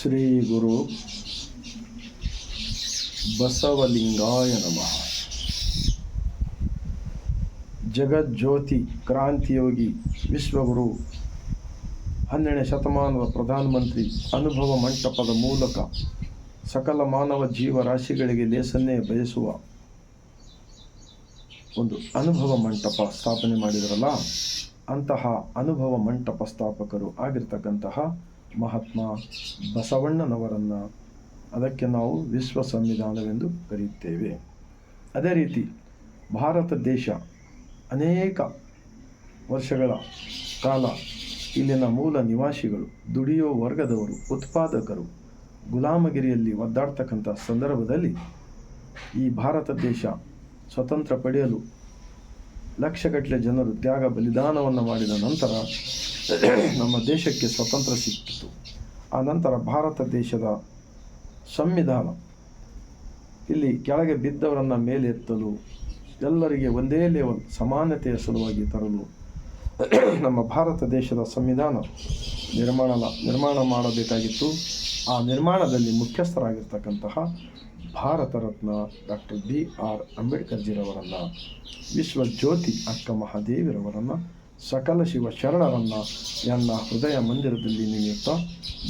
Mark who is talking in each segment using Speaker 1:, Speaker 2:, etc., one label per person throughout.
Speaker 1: ಶ್ರೀ ಗುರು ಬಸವಲಿಂಗಾಯ ನಮಃ. ಜಗಜ್ಯೋತಿ ಕ್ರಾಂತಿಯೋಗಿ ವಿಶ್ವಗುರು, ಹನ್ನೆರಡನೇ ಶತಮಾನದ ಪ್ರಧಾನಮಂತ್ರಿ ಅನುಭವ ಮಂಟಪದ ಮೂಲಕ ಸಕಲ ಮಾನವ ಜೀವರಾಶಿಗಳಿಗೆ ಲೇಸನ್ನೇ ಬಯಸುವ ಒಂದು ಅನುಭವ ಮಂಟಪ ಸ್ಥಾಪನೆ ಮಾಡಿದರಲ್ಲ, ಅಂತಹ ಅನುಭವ ಮಂಟಪ ಸ್ಥಾಪಕರು ಆಗಿರ್ತಕ್ಕಂತಹ ಮಹಾತ್ಮ ಬಸವಣ್ಣನವರನ್ನು ಅದಕ್ಕೆ ನಾವು ವಿಶ್ವ ಸಂವಿಧಾನವೆಂದು ಕರೆಯುತ್ತೇವೆ. ಅದೇ ರೀತಿ ಭಾರತ ದೇಶ ಅನೇಕ ವರ್ಷಗಳ ಕಾಲ ಇಲ್ಲಿನ ಮೂಲ ನಿವಾಸಿಗಳು, ದುಡಿಯೋ ವರ್ಗದವರು, ಉತ್ಪಾದಕರು, ಗುಲಾಮಗಿರಿಯಲ್ಲಿ ಒದ್ದಾಡ್ತಕ್ಕಂಥ ಸಂದರ್ಭದಲ್ಲಿ ಈ ಭಾರತ ದೇಶ ಸ್ವತಂತ್ರ ಪಡೆಯಲು ಲಕ್ಷಗಟ್ಟಲೆ ಜನರು ತ್ಯಾಗ ಬಲಿದಾನವನ್ನು ಮಾಡಿದ ನಂತರ ನಮ್ಮ ದೇಶಕ್ಕೆ ಸ್ವತಂತ್ರ ಸಿಕ್ಕಿತು. ಆ ನಂತರ ಭಾರತ ದೇಶದ ಸಂವಿಧಾನ ಇಲ್ಲಿ ಕೆಳಗೆ ಬಿದ್ದವರನ್ನು ಮೇಲೆ ಎತ್ತಲು, ಎಲ್ಲರಿಗೆ ಒಂದೇ ಲೆವೆಲ್ ಸಮಾನತೆಯ ಸಲುವಾಗಿ ತರಲು ನಮ್ಮ ಭಾರತ ದೇಶದ ಸಂವಿಧಾನ ನಿರ್ಮಾಣ ನಿರ್ಮಾಣ ಮಾಡಬೇಕಾಗಿತ್ತು. ಆ ನಿರ್ಮಾಣದಲ್ಲಿ ಮುಖ್ಯಸ್ಥರಾಗಿರ್ತಕ್ಕಂತಹ Bharat Ratna doctor B R ಅಂಬೇಡ್ಕರ್ಜಿರವರನ್ನು, ವಿಶ್ವಜ್ಯೋತಿ ಅಕ್ಕ ಮಹಾದೇವಿರವರನ್ನು ಸಕಲ ಶಿವ ಶರಣರನ್ನ ನನ್ನ ಹೃದಯ ಮಂದಿರದಲ್ಲಿ ನಿಮಿತ್ತ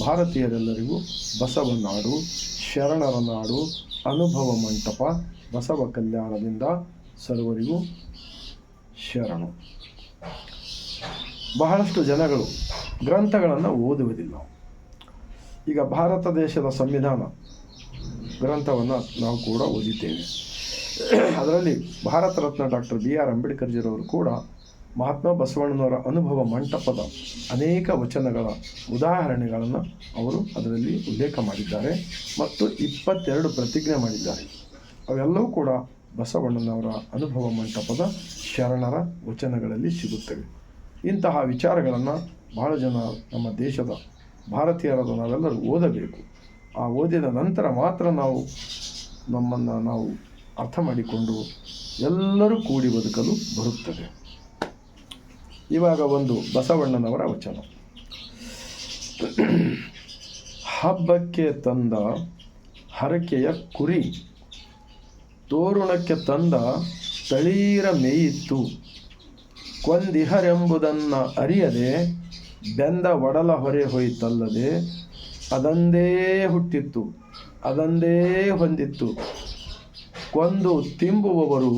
Speaker 1: ಭಾರತೀಯರೆಲ್ಲರಿಗೂ ಬಸವನಾಡು ಶರಣರ ನಾಡು ಅನುಭವ ಮಂಟಪ, ಬಸವ ಕಲ್ಯಾಣದಿಂದ ಸರ್ವರಿಗೂ ಶರಣು. ಬಹಳಷ್ಟು ಜನಗಳು ಗ್ರಂಥಗಳನ್ನು ಓದುವುದಿಲ್ಲ. ಈಗ ಭಾರತ ದೇಶದ ಸಂವಿಧಾನ ಗ್ರಂಥವನ್ನು ನಾವು ಕೂಡ ಓದಿದ್ದೇವೆ. ಅದರಲ್ಲಿ Bharat Ratna doctor B R ಅಂಬೇಡ್ಕರ್ಜಿರವರು ಕೂಡ ಮಹಾತ್ಮ ಬಸವಣ್ಣನವರ ಅನುಭವ ಮಂಟಪದ ಅನೇಕ ವಚನಗಳ ಉದಾಹರಣೆಗಳನ್ನು ಅವರು ಅದರಲ್ಲಿ ಉಲ್ಲೇಖ ಮಾಡಿದ್ದಾರೆ ಮತ್ತು ಇಪ್ಪತ್ತೆರಡು ಪ್ರತಿಜ್ಞೆ ಮಾಡಿದ್ದಾರೆ. ಅವೆಲ್ಲವೂ ಕೂಡ ಬಸವಣ್ಣನವರ ಅನುಭವ ಮಂಟಪದ ಶರಣರ ವಚನಗಳಲ್ಲಿ ಸಿಗುತ್ತವೆ. ಇಂತಹ ವಿಚಾರಗಳನ್ನು ಬಹಳ ಜನ ನಮ್ಮ ದೇಶದ ಭಾರತೀಯರಾದ ನಾವೆಲ್ಲರೂ ಓದಬೇಕು. ಆ ಓದಿದ ನಂತರ ಮಾತ್ರ ನಾವು ನಮ್ಮನ್ನು ನಾವು ಅರ್ಥ ಮಾಡಿಕೊಂಡು ಎಲ್ಲರೂ ಕೂಡಿ ಬದುಕಲು ಬರುತ್ತದೆ. ಇವಾಗ ಒಂದು ಬಸವಣ್ಣನವರ ವಚನ. ಹಬ್ಬಕ್ಕೆ ತಂದ ಹರಕೆಯ ಕುರಿ, ತೋರುಣಕ್ಕೆ ತಂದ ತಳೀರ ಮೇಯಿತ್ತು. ಕೊಂದಿಹರೆಂಬುದನ್ನು ಅರಿಯದೆ ಬೆಂದ ಒಡಲ ಹೊರೆ ಹೋಯಿತಲ್ಲದೆ ಅದಂದೇ ಹುಟ್ಟಿತ್ತು, ಅದಂದೇ ಹೊಂದಿತ್ತು. ಕೊಂದು ತಿಂಬುವವರು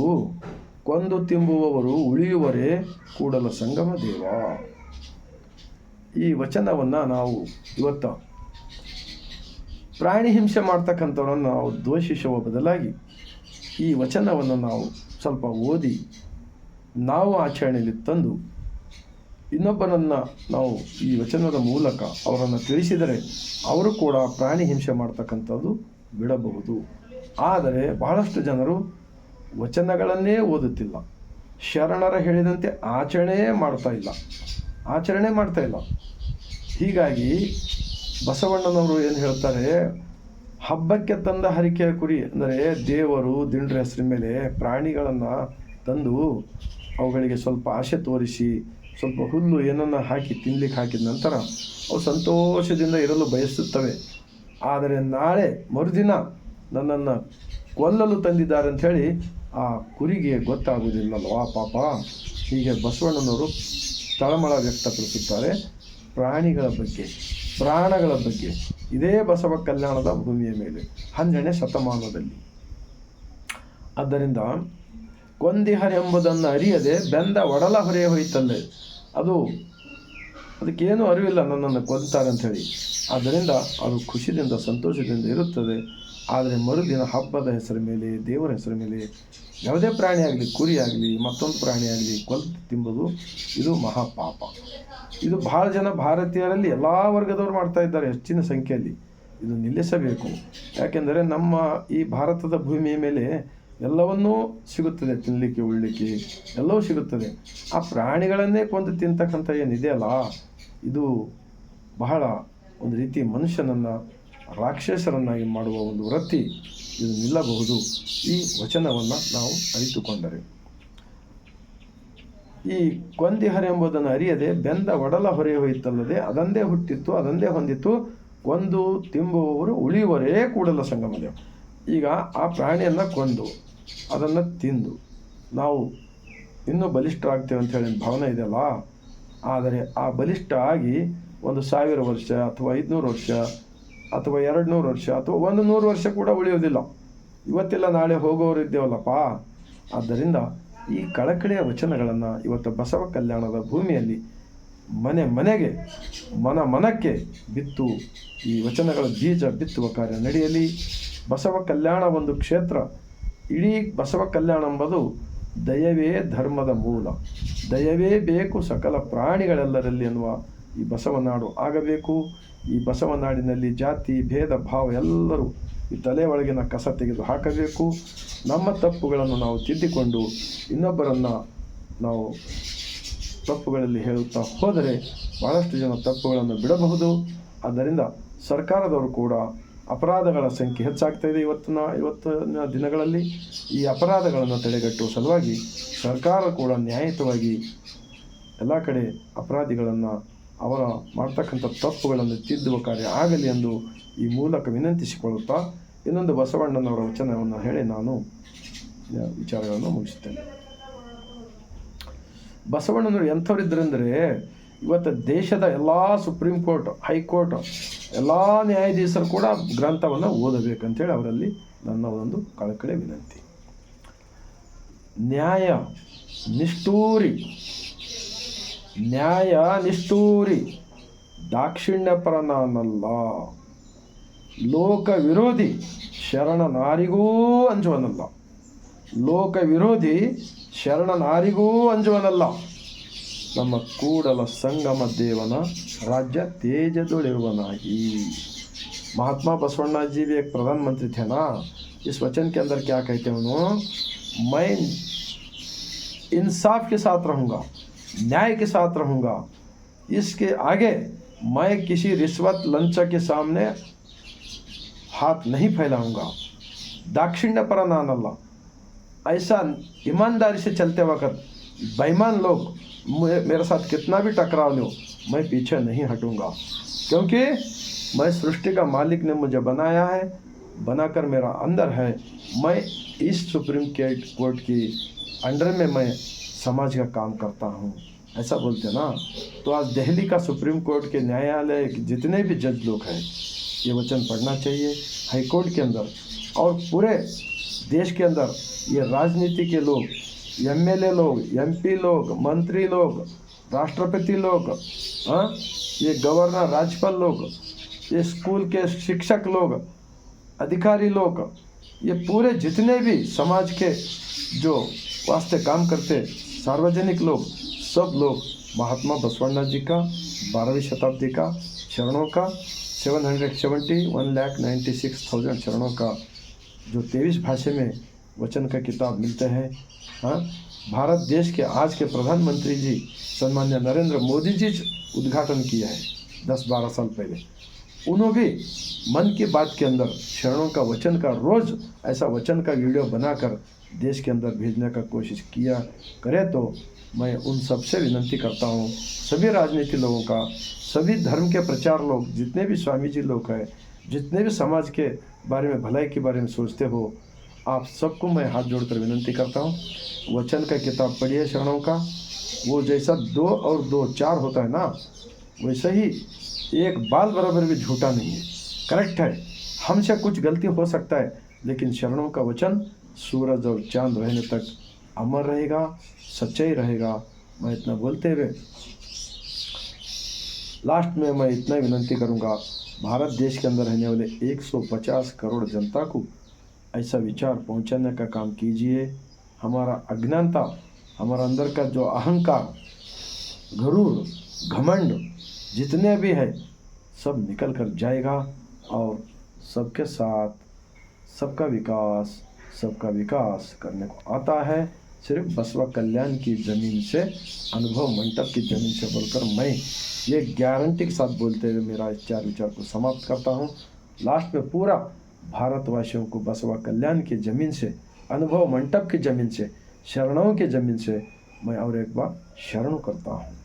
Speaker 1: ಕೊಂದು ತಿಂಬುವವರು ಉಳಿಯುವರೇ ಕೂಡಲ ಸಂಗಮ ದೇವ. ಈ ವಚನವನ್ನು ನಾವು ಇವತ್ತು ಪ್ರಾಣಿ ಹಿಂಸೆ ಮಾಡ್ತಕ್ಕಂಥವ್ರನ್ನು ನಾವು ದ್ವೇಷಿಸುವ ಬದಲಾಗಿ ಈ ವಚನವನ್ನು ನಾವು ಸ್ವಲ್ಪ ಓದಿ ನಾವು ಆಚರಣೆಯಲ್ಲಿ ತಂದು ಇನ್ನೊಬ್ಬರನ್ನು ನಾವು ಈ ವಚನದ ಮೂಲಕ ಅವರನ್ನು ತಿಳಿಸಿದರೆ ಅವರು ಕೂಡ ಪ್ರಾಣಿ ಹಿಂಸೆ ಮಾಡ್ತಕ್ಕಂಥದ್ದು ಬಿಡಬಹುದು. ಆದರೆ ಬಹಳಷ್ಟು ಜನರು ವಚನಗಳನ್ನೇ ಓದುತ್ತಿಲ್ಲ. ಶರಣರ ಹೇಳಿದಂತೆ ಆಚರಣೆ ಮಾಡ್ತಾ ಇಲ್ಲ. ಆಚರಣೆ ಮಾಡ್ತಾ ಇಲ್ಲ. ಹೀಗಾಗಿ ಬಸವಣ್ಣನವರು ಏನು ಹೇಳ್ತಾರೆ? ಹಬ್ಬಕ್ಕೆ ತಂದ ಹರಿಕೆಯ ಕುರಿ ಅಂದರೆ ದೇವರು ದಿಂಡ್ರ ಹೆಸರಿನ ಮೇಲೆ ಪ್ರಾಣಿಗಳನ್ನು ತಂದು ಅವುಗಳಿಗೆ ಸ್ವಲ್ಪ ಆಸೆ ತೋರಿಸಿ, ಸ್ವಲ್ಪ ಹುಲ್ಲು ಏನನ್ನು ಹಾಕಿ ತಿನ್ಲಿಕ್ಕೆ ಹಾಕಿದ ನಂತರ ಅವು ಸಂತೋಷದಿಂದ ಇರಲು ಬಯಸುತ್ತವೆ. ಆದರೆ ನಾಳೆ ಮರುದಿನ ನನ್ನನ್ನು ಕೊಲ್ಲಲು ತಂದಿದ್ದಾರೆ ಅಂಥೇಳಿ ಆ ಕುರಿಗೆ ಗೊತ್ತಾಗುವುದಿಲ್ಲಲ್ವಾ ಪಾಪ? ಹೀಗೆ ಬಸವಣ್ಣನವರು ತಳಮಳ ವ್ಯಕ್ತಪಡಿಸುತ್ತಾರೆ ಪ್ರಾಣಿಗಳ ಬಗ್ಗೆ, ಪ್ರಾಣಗಳ ಬಗ್ಗೆ. ಇದೇ ಬಸವ ಕಲ್ಯಾಣದ ಭೂಮಿಯ ಮೇಲೆ, ಹನ್ನೆರಡನೇ ಶತಮಾನದಲ್ಲಿ. ಆದ್ದರಿಂದ ಕೊಂದಿಹರೆಂಬುದನ್ನು ಅರಿಯದೆ ಬೆಂದ ಒಡಲ ಹೊರೆ ಹೋಯ್ತಲ್ಲೇ ಅದು, ಅದಕ್ಕೇನು ಅರಿವಿಲ್ಲ ನನ್ನನ್ನು ಕೊಂತಾರೆ ಅಂಥೇಳಿ ಆದ್ದರಿಂದ ಅದು ಖುಷಿಯಿಂದ ಸಂತೋಷದಿಂದ ಇರುತ್ತದೆ. ಆದರೆ ಮರುದಿನ ಹಬ್ಬದ ಹೆಸರ ಮೇಲೆ, ದೇವರ ಹೆಸರ ಮೇಲೆ, ಯಾವುದೇ ಪ್ರಾಣಿ ಆಗಲಿ, ಕುರಿ ಆಗಲಿ, ಮತ್ತೊಂದು ಪ್ರಾಣಿ ಆಗಲಿ ಕೊಲ್ತು ತಿಂಬೋದು ಇದು ಮಹಾಪಾಪ. ಇದು ಬಹಳ ಜನ ಭಾರತೀಯರಲ್ಲಿ ಎಲ್ಲ ವರ್ಗದವರು ಮಾಡ್ತಾ ಇದ್ದಾರೆ ಹೆಚ್ಚಿನ ಸಂಖ್ಯೆಯಲ್ಲಿ. ಇದು ನಿಲ್ಲಿಸಬೇಕು. ಯಾಕೆಂದರೆ ನಮ್ಮ ಈ ಭಾರತದ ಭೂಮಿಯ ಮೇಲೆ ಎಲ್ಲವನ್ನೂ ಸಿಗುತ್ತದೆ. ತಿನ್ನಲಿಕ್ಕೆ ಉಳ್ಳಿಕ್ಕೆ ಎಲ್ಲವೂ ಸಿಗುತ್ತದೆ. ಆ ಪ್ರಾಣಿಗಳನ್ನೇ ಕೊಂದು ತಿಂತಕ್ಕಂಥ ಏನಿದೆಯಲ್ಲ ಇದು ಬಹಳ ಒಂದು ರೀತಿ ಮನುಷ್ಯನನ್ನು ರಾಕ್ಷಸರನ್ನಾಗಿ ಮಾಡುವ ಒಂದು ವೃತ್ತಿ ಇದು ನಿಲ್ಲಬಹುದು ಈ ವಚನವನ್ನು ನಾವು ಅರಿತುಕೊಂಡರೆ. ಈ ಕೊಂದಿಹರೆ ಎಂಬುದನ್ನು ಅರಿಯದೆ ಬೆಂದ ಒಡಲ ಹೊರೆ ಹೋಯಿತಲ್ಲದೆ ಅದಂದೇ ಹುಟ್ಟಿತ್ತು, ಅದಂದೇ ಹೊಂದಿತ್ತು, ಕೊಂದು, ತಿಂಬುವವರು ಉಳಿಯುವರೇ ಕೂಡಲ ಸಂಗಮದೇವ. ಈಗ ಆ ಪ್ರಾಣಿಯನ್ನು ಕೊಂದು, ಅದನ್ನು ತಿಂದು, ನಾವು ಇನ್ನೂ ಬಲಿಷ್ಠರಾಗ್ತೇವೆ ಅಂತ ಹೇಳಿ ಭಾವನೆ ಇದೆಯಲ್ಲ? ಆದರೆ ಆ ಬಲಿಷ್ಠ ಆಗಿ ಒಂದು ಸಾವಿರ ವರ್ಷ ಅಥವಾ ಐದುನೂರು ವರ್ಷ ಅಥವಾ ಎರಡು ನೂರು ವರ್ಷ, ಅಥವಾ ಒಂದು ನೂರು ವರ್ಷ ಕೂಡ ಉಳಿಯೋದಿಲ್ಲ ಇವತ್ತೆಲ್ಲ ನಾಳೆ ಹೋಗೋರು ಇದ್ದೇವಲ್ಲಪ್ಪ? ಆದ್ದರಿಂದ ಈ ಕಳಕಳಿಯ ವಚನಗಳನ್ನು ಇವತ್ತು ಬಸವ ಕಲ್ಯಾಣದ ಭೂಮಿಯಲ್ಲಿ ಮನೆ ಮನೆಗೆ, ಮನ ಮನಕ್ಕೆ ಬಿತ್ತು, ಈ ವಚನಗಳ ಬೀಜ ಬಿತ್ತುವ ಕಾರ್ಯ ನಡೆಯಲಿ. ಬಸವ ಕಲ್ಯಾಣ ಒಂದು ಕ್ಷೇತ್ರ, ಇಡೀ ಬಸವ ಕಲ್ಯಾಣ ಎಂಬುದು ದಯವೇ ಧರ್ಮದ ಮೂಲ. ದಯವೇ ಬೇಕು ಸಕಲ ಪ್ರಾಣಿಗಳೆಲ್ಲರಲ್ಲಿ ಎನ್ನುವ ಈ ಬಸವನಾಡು ಆಗಬೇಕು. ಈ ಬಸವನಾಡಿನಲ್ಲಿ ಜಾತಿ, ಭೇದ, ಭಾವ ಎಲ್ಲರೂ ಈ ತಲೆ ಒಳಗಿನ ಕಸ ತೆಗೆದು ಹಾಕಬೇಕು. ನಮ್ಮ ತಪ್ಪುಗಳನ್ನು ನಾವು ತಿದ್ದಿಕೊಂಡು ಇನ್ನೊಬ್ಬರನ್ನು ನಾವು ತಪ್ಪುಗಳಲ್ಲಿ ಹೇಳುತ್ತಾ ಹೋದರೆ ಬಹಳಷ್ಟು ಜನ ತಪ್ಪುಗಳನ್ನು ಬಿಡಬಹುದು. ಆದ್ದರಿಂದ ಸರ್ಕಾರದವರು ಕೂಡ ಅಪರಾಧಗಳ ಸಂಖ್ಯೆ ಹೆಚ್ಚಾಗ್ತಾಯಿದೆ ಇವತ್ತಿನ ಇವತ್ತಿನ ದಿನಗಳಲ್ಲಿ. ಈ ಅಪರಾಧಗಳನ್ನು ತಡೆಗಟ್ಟುವ ಸಲುವಾಗಿ ಸರ್ಕಾರ ಕೂಡ ನ್ಯಾಯಯುತವಾಗಿ ಎಲ್ಲ ಕಡೆ ಅಪರಾಧಿಗಳನ್ನು ಅವರ ಮಾಡ್ತಕ್ಕಂಥ ತಪ್ಪುಗಳನ್ನು ತಿದ್ದುವ ಕಾರ್ಯ ಆಗಲಿ ಎಂದು ಈ ಮೂಲಕ ವಿನಂತಿಸಿಕೊಳ್ಳುತ್ತಾ ಇನ್ನೊಂದು ಬಸವಣ್ಣನವರ ವಚನವನ್ನು ಹೇಳಿ ನಾನು ವಿಚಾರಗಳನ್ನು ಮುಗಿಸುತ್ತೇನೆ. ಬಸವಣ್ಣನವರು ಎಂಥವರಿದ್ದರೆಂದರೆ ಇವತ್ತು ದೇಶದ ಎಲ್ಲ ಸುಪ್ರೀಂ ಕೋರ್ಟ್ ಹೈಕೋರ್ಟ್ ಎಲ್ಲ ನ್ಯಾಯಾಧೀಶರು ಕೂಡ ಗ್ರಂಥವನ್ನು ಓದಬೇಕಂತೇಳಿ ಅವರಲ್ಲಿ ನನ್ನ ಒಂದು ಕಳಕಳೆ ವಿನಂತಿ. ನ್ಯಾಯ ನಿಷ್ಠೂರಿ ನ್ಯಾಯ ನಿಷ್ಠೂರಿ ದಾಕ್ಷಿಣ್ಯಪರ ನಾನಲ್ಲ ಲೋಕ ವಿರೋಧಿ ಶರಣನಾರಿಗೂ ಅಂಜುವನಲ್ಲ ಲೋಕ ವಿರೋಧಿ ಶರಣನಾರಿಗೂ ಅಂಜುವನಲ್ಲ ನಮ್ಮ ಕೂಡಲ ಸಂಗಮ ದೇವನ राज्य तेजदुड़िरुवनाही महात्मा बसवण्णा जी भी एक प्रधानमंत्री थे ना इस वचन के अंदर क्या कहते हैं उन्होंने मैं इंसाफ के साथ रहूँगा न्याय के साथ रहूँगा। इसके आगे मैं किसी रिश्वत लंच के सामने हाथ नहीं फैलाऊँगा। दाक्षिण्य पर नानल्ला ऐसा ईमानदारी से चलते वक्त बेईमान लोग मेरे साथ कितना भी टकराव लो, मैं पीछे नहीं हटूँगा। क्योंकि मैं सृष्टि का मालिक ने मुझे बनाया है, बनाकर मेरा अंदर है। मैं इस सुप्रीम कोर्ट की अंडर में मैं समाज का काम करता हूँ। ऐसा बोलते ना? तो आज दिल्ली का सुप्रीम कोर्ट के न्यायालय जितने भी जज लोग हैं, ये वचन पढ़ना चाहिए। हाईकोर्ट के अंदर और पूरे देश के अंदर ये राजनीति के लोग, एमएलए लोग, एमपी लोग, मंत्री लोग, राष्ट्रपति लोग हाँ ये गवर्नर, राज्यपाल लोग, ये स्कूल के शिक्षक लोग, अधिकारी लोग, ये पूरे जितने भी समाज के जो वास्ते काम करते सार्वजनिक लोग, सब लोग महात्मा बसवण्णा जी का, बारहवीं शताब्दी का शरणों का seven hundred seventy one lakh ninety six thousand चरणों का जो तेईस भाषा में वचन का किताब मिलते हैं हाँ भारत देश के आज के प्रधानमंत्री जी, सन्मान्य नरेंद्र मोदी जी उद्घाटन किया है, दस बारह साल पहले। उन्होंने भी मन की बात के अंदर शरणों का वचन का, रोज़ ऐसा वचन का वीडियो बनाकर देश के अंदर भेजने का कोशिश किया करें तो मैं उन सबसे विनंती करता हूँ, सभी राजनीति लोगों का, सभी धर्म के प्रचार लोग, जितने भी स्वामी जी लोग हैं, जितने भी समाज के बारे में, भलाई के बारे में सोचते हो, आप सबको मैं हाथ जोड़कर विनंती करता हूँ। वचन का किताब पढ़िए शरणों का, वो जैसा दो और दो चार होता है ना, वैसे ही एक बाल बराबर भी झूठा नहीं है। करेक्ट है। हमसे कुछ गलती हो सकता है, लेकिन शरणों का वचन सूरज और चाँद रहने तक अमर रहेगा, सच्चाई रहेगा, मैं इतना बोलते हुए। लास्ट में मैं इतना ही विनंती करूँगा, भारत देश के अंदर रहने वाले 150 करोड़ जनता को ऐसा विचार पहुँचाने का काम कीजिए। हमारा अज्ञानता, हमारा अंदर का जो अहंकार गरूर घमंड जितने भी है, सब निकल कर जाएगा और सबके साथ सबका विकास सबका विकास करने को आता है। सिर्फ़ बसवा कल्याण की ज़मीन से, अनुभव मंडप की ज़मीन से बोलकर मैं ये गारंटी के साथ बोलते हुए मेरा इस चार विचार को समाप्त करता हूँ। लास्ट में पूरा भारतवासियों को बसवा कल्याण की ज़मीन से, अनुभव मंडप की ज़मीन से शरणों की ज़मीन से मैं और एक बार शरण करता हूँ।